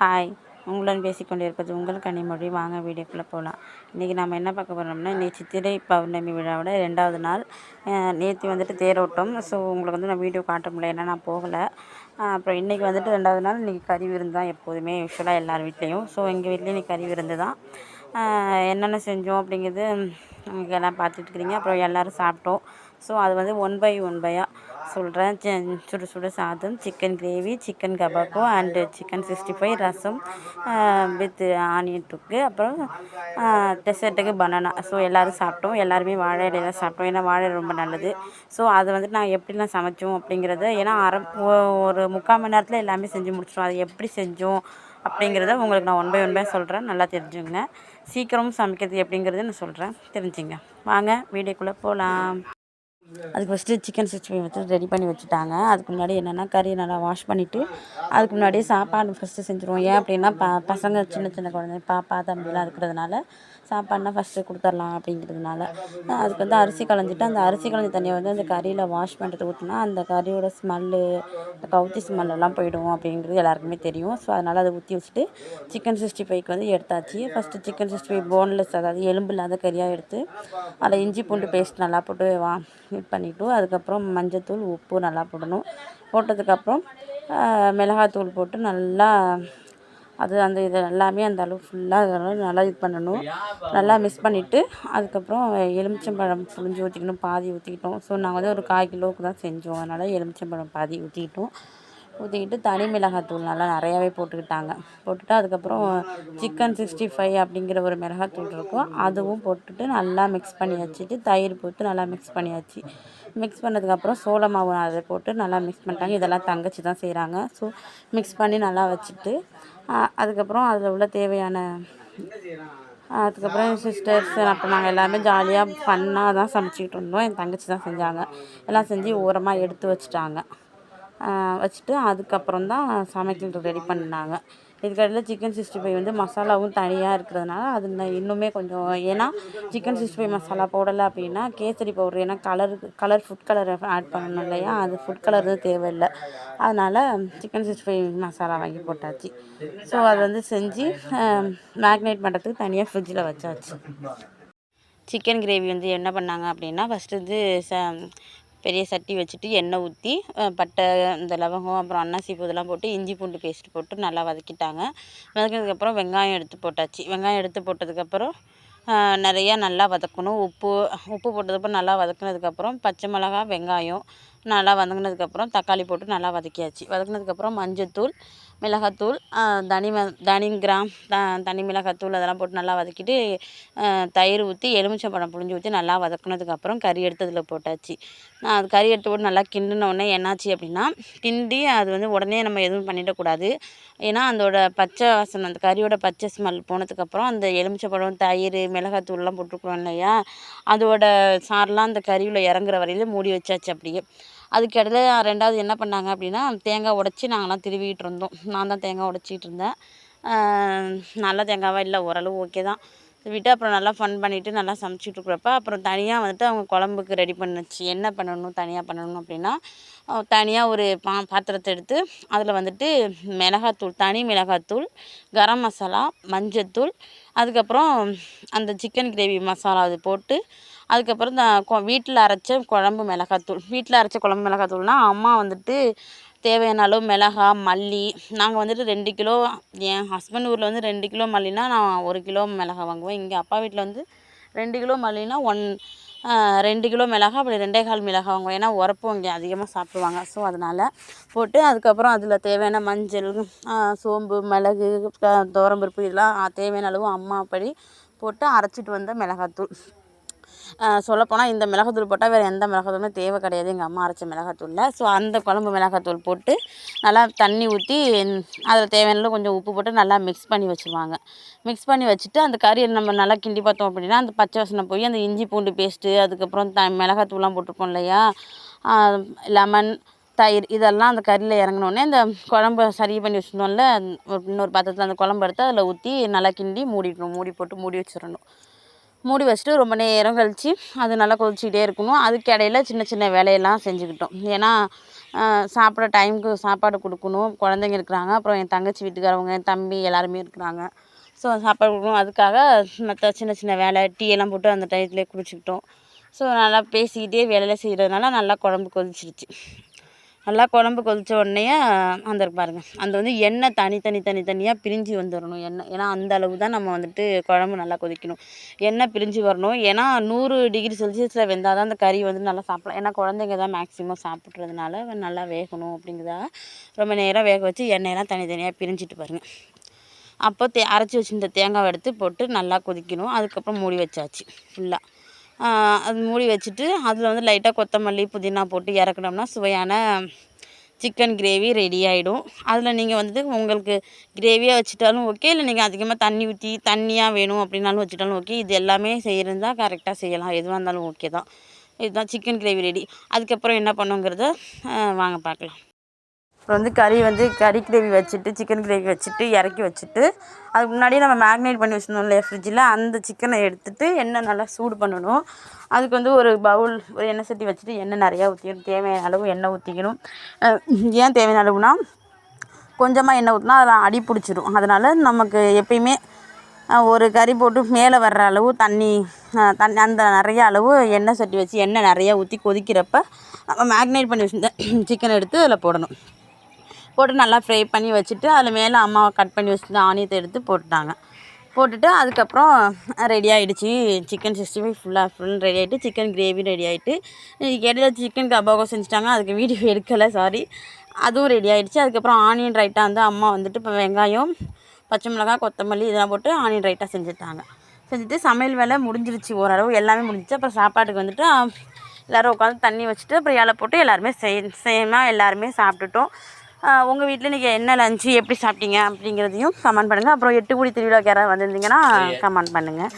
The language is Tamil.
ஹாய் உங்களுடன் பேசிக்கொண்டிருப்பது உங்கள் கனிமொழி. வாங்க வீடியோக்குள்ளே போகலாம் இன்றைக்கி நம்ம என்ன பார்க்க போகிறோம்னா இன்றைக்கி சித்திரை பௌர்ணமி விழாவோட ரெண்டாவது நாள். நேற்று வந்துட்டு தேரோட்டம். ஸோ உங்களுக்கு வந்து நான் வீடியோ காட்ட முடியல. ஏன்னா நான் போகலை. அப்புறம் இன்றைக்கி வந்துட்டு ரெண்டாவது நாள். இன்றைக்கி கறி விருந்து தான் எப்போதுமே யூஸ்வலாக எல்லார் வீட்லேயும். ஸோ எங்கள் வீட்லேயும் இன்றைக்கி கறி விருந்து தான். என்னென்ன செஞ்சோம் அப்படிங்கிறது நீங்கள் எல்லாம் பார்த்துட்டு இருக்கிறீங்க. அப்புறம் எல்லோரும் சாப்பிட்டோம். ஸோ அது வந்து ஒன் பை ஒன் பையாக சொல்கிறேன் சுடு சுடு சாதம் chicken gravy chicken kebab and chicken sixty five rasam with onion டுக்கு அப்புறம் டெசர்ட்டுக்கு பனானா ஸோ எல்லோரும் சாப்பிட்டோம். எல்லாருமே வாழை இலையில சாப்பிட்டோம். ஏன்னா வாழை ரொம்ப நல்லது. ஸோ அதை வந்துட்டு நாங்கள் எப்படிலாம் சமைச்சோம் அப்படிங்கிறத ஏன்னா அரை ஒரு முக்கால் மணி நேரத்தில் எல்லாமே செஞ்சு முடிச்சிடும் அதை எப்படி செஞ்சோம் அப்படிங்கிறத உங்களுக்கு நான் ஒன் பை ஒன் பை சொல்கிறேன் நல்லா தெரிஞ்சுங்க சீக்கிரமும் சமைக்கிறது எப்படிங்கிறது நான் சொல்கிறேன் தெரிஞ்சுங்க. வாங்க வீடியோக்குள்ளே போகலாம் அதுக்கு ஃபஸ்ட்டு சிக்கன் சிக்ஸ்டி ஃபைவ் வச்சு ரெடி பண்ணி வச்சுட்டாங்க. அதுக்கு முன்னாடி என்னென்னா கறியை நல்லா வாஷ் பண்ணிவிட்டு அதுக்கு முன்னாடியே சாப்பாடு ஃபஸ்ட்டு செஞ்சுருவோம். ஏன் அப்படின்னா ப பசங்க சின்ன சின்ன குழந்தை பாப்பா தம்பிலாம் இருக்கிறதுனால சாப்பாடுனா ஃபஸ்ட்டு கொடுத்துர்லாம் அப்படிங்கிறதுனால. அதுக்கு வந்து அரிசி களைஞ்சிட்டு அந்த அரிசி களைஞ்ச தண்ணியை வந்து அந்த கறியில் வாஷ் பண்ணிட்டு ஊற்றினா அந்த கறியோட ஸ்மெல்லு அந்த கவுத்தி ஸ்மெல்லெல்லாம் போயிடும் அப்படிங்கிறது எல்லாருக்குமே தெரியும். ஸோ அதனால் அதை ஊற்றி வச்சுட்டு சிக்கன் சிக்ஸ்டி ஃபைவ்க்கு வந்து எடுத்தாச்சு. First chicken sixty five boneless அதாவது எலும்பு இல்லாத கறியாக எடுத்து அதில் இஞ்சி பூண்டு பேஸ்ட் நல்லா போட்டு வா இது பண்ணிவிட்டு அதுக்கப்புறம் மஞ்சத்தூள் உப்பு நல்லா போடணும். போட்டதுக்கப்புறம் மிளகாத்தூள் போட்டு நல்லா அது அந்த இது எல்லாமே அந்த அளவு ஃபுல்லாக நல்லா இது பண்ணணும். நல்லா மிக்ஸ் பண்ணிவிட்டு அதுக்கப்புறம் எலுமிச்சம்பழம் புழிஞ்சு ஊற்றிக்கணும் பாதி ஊற்றிக்கிட்டோம் ஸோ நாங்கள் வந்து ஒரு கால் கிலோவுக்கு தான் செஞ்சோம். அதனால் எலுமிச்சம்பழம் பாதி ஊற்றிக்கிட்டோம் ஊற்றிக்கிட்டு தனி மிளகாத்தூள் நல்லா நிறையாவே போட்டுக்கிட்டாங்க. போட்டுட்டு அதுக்கப்புறம் சிக்கன் சிக்ஸ்டி ஃபைவ் அப்படிங்கிற ஒரு மிளகாத்தூள் இருக்கும். அதுவும் போட்டுட்டு நல்லா மிக்ஸ் பண்ணி வச்சுட்டு தயிர் போட்டு நல்லா மிக்ஸ் பண்ணியாச்சு மிக்ஸ் பண்ணதுக்கப்புறம் சோள மாவு அதை போட்டு நல்லா மிக்ஸ் பண்ணிட்டாங்க. இதெல்லாம் தங்கச்சி தான் செய்கிறாங்க ஸோ மிக்ஸ் பண்ணி நல்லா வச்சுட்டு அதுக்கப்புறம் அதில் உள்ள தேவையான அதுக்கப்புறம் என் சிஸ்டர்ஸ் அப்புறம் நாங்கள் எல்லாமே ஜாலியாக ஃபன்னாக தான் சமைச்சிக்கிட்டு இருந்தோம். என் தங்கச்சி தான் செஞ்சாங்க. எல்லாம் செஞ்சு ஓரமாக எடுத்து வச்சுட்டாங்க. வச்சுட்டு அதுக்கப்புறம் தான் சமைக்கிறது ரெடி பண்ணாங்க. இதுக்கடையில் சிக்கன் சிக்ஸ்டி ஃபைவ் வந்து மசாலாவும் தனியாக இருக்கிறதுனால அது இன்னுமே கொஞ்சம் ஏன்னா சிக்கன் சிக்ஸ்டி ஃபைவ் மசாலா போடலை அப்படின்னா கேசரி பவுடர் ஏன்னா colour colour food colour add பண்ணணும் இல்லையா? அது ஃபுட் கலர் தேவையில்லை. அதனால் சிக்கன் சிக்ஸ்டி ஃபைவ் மசாலா வாங்கி போட்டாச்சு. ஸோ அது வந்து செஞ்சு மேக்னேட் பண்ணுறதுக்கு தனியாக ஃப்ரிட்ஜில் வச்சாச்சு. சிக்கன் கிரேவி வந்து என்ன பண்ணாங்க அப்படின்னா ஃபஸ்ட்டு வந்து ச பெரிய சட்டி வச்சுட்டு எண்ணெய் ஊற்றி பட்டை இந்த லவங்கம் அப்புறம் அன்னாசி பூ இதெல்லாம் போட்டு இஞ்சி பூண்டு பேஸ்ட் போட்டு நல்லா வதக்கிட்டாங்க. வதக்கினதுக்கப்புறம் வெங்காயம் எடுத்து போட்டாச்சு. வெங்காயம் எடுத்து போட்டதுக்கப்புறம் நிறையா நல்லா வதக்கணும். உப்பு உப்பு போட்டதுக்கப்புறம் நல்லா வதக்கினதுக்கப்புறம் பச்சை மிளகா வெங்காயம் நல்லா வதங்கினதுக்கப்புறம் தக்காளி போட்டு நல்லா வதக்கியாச்சு. வதக்கினதுக்கப்புறம் மஞ்சத்தூள் மிளகாத்தூள் தனி தனி கிராம் த தனி மிளகாத்தூள் அதெல்லாம் போட்டு நல்லா வதக்கிட்டு தயிர் ஊற்றி எலுமிச்சம்பழம் புழிஞ்சு ஊற்றி நல்லா வதக்குனதுக்கப்புறம் கறி எடுத்து அதில் போட்டாச்சு அது கறி எடுத்து போட்டு நல்லா கிண்டினோடனே என்னாச்சு அப்படின்னா கிண்டி அது வந்து உடனே நம்ம எதுவும் பண்ணிடக்கூடாது ஏன்னா அதோட பச்சை வாசனை அந்த கறியோட பச்சை ஸ்மெல் போனதுக்கப்புறம் அந்த எலுமிச்சம்பழம் தயிர் மிளகாத்தூள்லாம் போட்டுருக்குறோம் இல்லையா அதோட சாரெலாம் அந்த கறியில் இறங்குற வரையில் மூடி வச்சாச்சு அப்படியே. அதுக்கு இடையில ரெண்டாவது என்ன பண்ணாங்க அப்படின்னா தேங்காய் உடச்சி நாங்கள்லாம் திருவிக்கிட்டு இருந்தோம் நான் தான் தேங்காய் உடச்சிக்கிட்டு இருந்தேன். நல்ல தேங்காவாக இல்லை ஓரளவு ஓகே தான். விட்டு அப்புறம் நல்லா ஃபன் பண்ணிவிட்டு நல்லா சமைச்சிட்டு இருக்கிறப்ப அப்புறம் தனியாக வந்துட்டு அவங்க குழம்புக்கு ரெடி பண்ணுச்சு. என்ன பண்ணணும் தனியாக பண்ணணும் அப்படின்னா தனியாக ஒரு பா பாத்திரத்தை எடுத்து அதில் வந்துட்டு மிளகாத்தூள் தனி மிளகாத்தூள் கரம் மசாலா மஞ்சத்தூள் அதுக்கப்புறம் அந்த சிக்கன் கிரேவி மசாலா அது போட்டு அதுக்கப்புறம் இந்த வீட்டில் அரைச்ச குழம்பு மிளகாத்தூள். வீட்டில் அரைச்ச குழம்பு மிளகாத்தூள்னால் அம்மா வந்துட்டு தேவையான அளவு மிளகா மல்லி நாங்கள் வந்துட்டு ரெண்டு கிலோ என் ஹஸ்பண்ட் ஊரில் வந்து ரெண்டு கிலோ மல்லினா நான் ஒரு கிலோ மிளகா வாங்குவேன். இங்கே அப்பா வீட்டில் வந்து ரெண்டு கிலோ மல்லினா ஒன் ரெண்டு கிலோ மிளகா அப்படி ரெண்டே கால் மிளகா வாங்குவோம் ஏன்னா உரப்பு இங்கே அதிகமாக சாப்பிடுவாங்க. ஸோ அதனால் போட்டு அதுக்கப்புறம் அதில் தேவையான மஞ்சள் சோம்பு மிளகு துவரம்பருப்பு இதெல்லாம் தேவையான அளவு அம்மா படி போட்டு அரைச்சிட்டு வந்த மிளகாத்தூள். சொல்லப்போனால் இந்த மிளகாத்தூள் போட்டால் வேறு எந்த மிளகாத்தூளுமே தேவை கிடையாது. எங்கள் அம்மா அரைச்ச மிளகாத்தூளில். ஸோ அந்த குழம்பு மிளகாத்தூள் போட்டு நல்லா தண்ணி ஊற்றி அதில் தேவையான கொஞ்சம் உப்பு போட்டு நல்லா மிக்ஸ் பண்ணி வச்சுருவாங்க. மிக்ஸ் பண்ணி வச்சுட்டு அந்த கறியை நம்ம நல்லா கிண்டி பார்த்தோம் அப்படின்னா அந்த பச்சை வாசனை போய் அந்த இஞ்சி பூண்டு பேஸ்ட்டு அதுக்கப்புறம் த மிளகாத்தூள்லாம் போட்டிருப்போம் இல்லையா? லெமன் தயிர் இதெல்லாம் அந்த கறியில் இறங்கினோடனே அந்த குழம்ப சரி பண்ணி வச்சுருந்தோம்ல இன்னொரு பாத்திரத்தில் அந்த குழம்பு எடுத்து அதில் ஊற்றி நல்லா கிண்டி மூடிடணும். மூடி போட்டு மூடி வச்சிடணும். மூடி வச்சுட்டு ரொம்ப நேரம் கழித்து அது நல்லா கொதிச்சிக்கிட்டே இருக்கணும். அதுக்கு இடையில சின்ன சின்ன வேலையெல்லாம் செஞ்சுக்கிட்டோம். ஏன்னா சாப்பிட டைமுக்கு சாப்பாடு கொடுக்கணும். குழந்தைங்க இருக்கிறாங்க. அப்புறம் என் தங்கச்சி வீட்டுக்காரவங்க என் தம்பி எல்லாருமே இருக்கிறாங்க. ஸோ சாப்பாடு கொடுக்கணும். அதுக்காக மற்ற சின்ன சின்ன வேலை டீ எல்லாம் போட்டு அந்த டயத்துலேயே குடிச்சிக்கிட்டோம். ஸோ நல்லா பேசிக்கிட்டே வேலையில் செய்கிறதுனால நல்லா குழம்பு கொதிச்சிருச்சு. நல்லா குழம்பு கொதித்த உடனே அந்த பாருங்கள் அந்த வந்து எண்ணெய் தனி தனி தனி தனியாக பிரிஞ்சு வந்துடணும் எண்ணெய். ஏன்னா அந்த அளவு தான் நம்ம வந்துட்டு குழம்பு நல்லா கொதிக்கணும். எண்ணெய் பிரிஞ்சு வரணும். ஏன்னா நூறு டிகிரி செல்சியஸில் வெந்தால் தான் அந்த கறி வந்து நல்லா சாப்பிடலாம். ஏன்னா குழந்தைங்க தான் மேக்ஸிமம் சாப்பிட்றதுனால நல்லா வேகணும் அப்படிங்கிறதாக ரொம்ப நேரம் வேக வச்சு எண்ணெயெல்லாம் தனித்தனியாக பிரிஞ்சிட்டு பாருங்கள் அப்போ தே அரைச்சி வச்சுருந்த தேங்காவை எடுத்து போட்டு நல்லா கொதிக்கணும். அதுக்கப்புறம் மூடி வச்சாச்சு. ஃபுல்லாக அது மூடி வச்சுட்டு அதில் வந்து லைட்டாக கொத்தமல்லி புதினா போட்டு இறக்குனோம்னா சுவையான சிக்கன் கிரேவி ரெடி ஆகிடும் அதில் நீங்கள் வந்து உங்களுக்கு கிரேவியாக வச்சுட்டாலும் ஓகே இல்லை நீங்கள் அதிகமாக தண்ணி ஊற்றி தண்ணியாக வேணும் அப்படின்னாலும் வச்சுட்டாலும் ஓகே இது எல்லாமே செய்கிறதா கரெக்டாக செய்யலாம். எதுவாக இருந்தாலும் ஓகே தான். இதுதான் சிக்கன் கிரேவி ரெடி அதுக்கப்புறம் என்ன பண்ணுங்கிறத வாங்க பார்க்கலாம். அப்புறம் வந்து கறி வந்து கறி கிரேவி வச்சுட்டு சிக்கன் கிரேவி வச்சுட்டு இறக்கி வச்சுட்டு அதுக்கு முன்னாடியே நம்ம மேக்னேட் பண்ணி வச்சுருந்தோம் இல்லையா ஃப்ரிட்ஜில் அந்த சிக்கனை எடுத்துட்டு எண்ணெய் நல்லா சூடு பண்ணணும். அதுக்கு வந்து ஒரு பவுல் ஒரு எண்ணெய் சட்டி வச்சுட்டு எண்ணெய் நிறையா ஊற்றிக்கணும் தேவையான அளவு எண்ணெய் ஊற்றிக்கணும் ஏன் தேவையான அளவுனா கொஞ்சமாக எண்ணெய் ஊற்றினா அதில் அடி பிடிச்சிரும். அதனால் நமக்கு எப்பயுமே ஒரு கறி போட்டு மேலே வர்ற அளவு தண்ணி தண்ணி அந்த நிறைய அளவு எண்ணெய் சட்டி வச்சு எண்ணெய் நிறையா ஊற்றி கொதிக்கிறப்ப நம்ம மேக்னேட் பண்ணி வச்சுருந்த சிக்கனை எடுத்து அதில் போடணும். போட்டு நல்லா ஃப்ரை பண்ணி வச்சுட்டு அதில் மேலே அம்மா கட் பண்ணி வச்சுட்டு ஆனியத்தை எடுத்து போட்டுட்டாங்க. போட்டுட்டு அதுக்கப்புறம் ரெடி ஆகிடுச்சி சிக்கன் சிக்ஸ்டி ஃபைவ் ஃபுல்லாக ஃபுல் ரெடி ஆகிட்டு சிக்கன் கிரேவி ரெடி ஆகிட்டு இடையில சிக்கன் கபாகம் செஞ்சுட்டாங்க அதுக்கு வீடியோ எடுக்கலை சாரி அதுவும் ரெடி ஆகிடுச்சு அதுக்கப்புறம் ஆனியன் ரைட்டாக வந்து அம்மா வந்துட்டு இப்போ வெங்காயம் பச்சை மிளகாய் கொத்தமல்லி இதெல்லாம் போட்டு ஆனியன் ரைட்டாக செஞ்சுட்டாங்க. செஞ்சுட்டு சமையல் வேலை முடிஞ்சிருச்சு ஓரளவு எல்லாமே முடிஞ்சிச்சு. அப்புறம் சாப்பாட்டுக்கு வந்துட்டு எல்லோரும் உட்காந்து தண்ணி வச்சுட்டு அப்புறம் இலை போட்டு எல்லாருமே சே சேமாக எல்லாருமே சாப்பிட்டுட்டோம். உங்கள் வீட்டில் இன்றைக்கி என்ன லஞ்சு எப்படி சாப்பிட்டீங்க அப்படிங்கிறதையும் கமெண்ட் பண்ணுங்கள் அப்புறம் எட்டு குடி திருவிழாக்கு யாராவது வந்திருந்தீங்கன்னா கமெண்ட் பண்ணுங்கள்.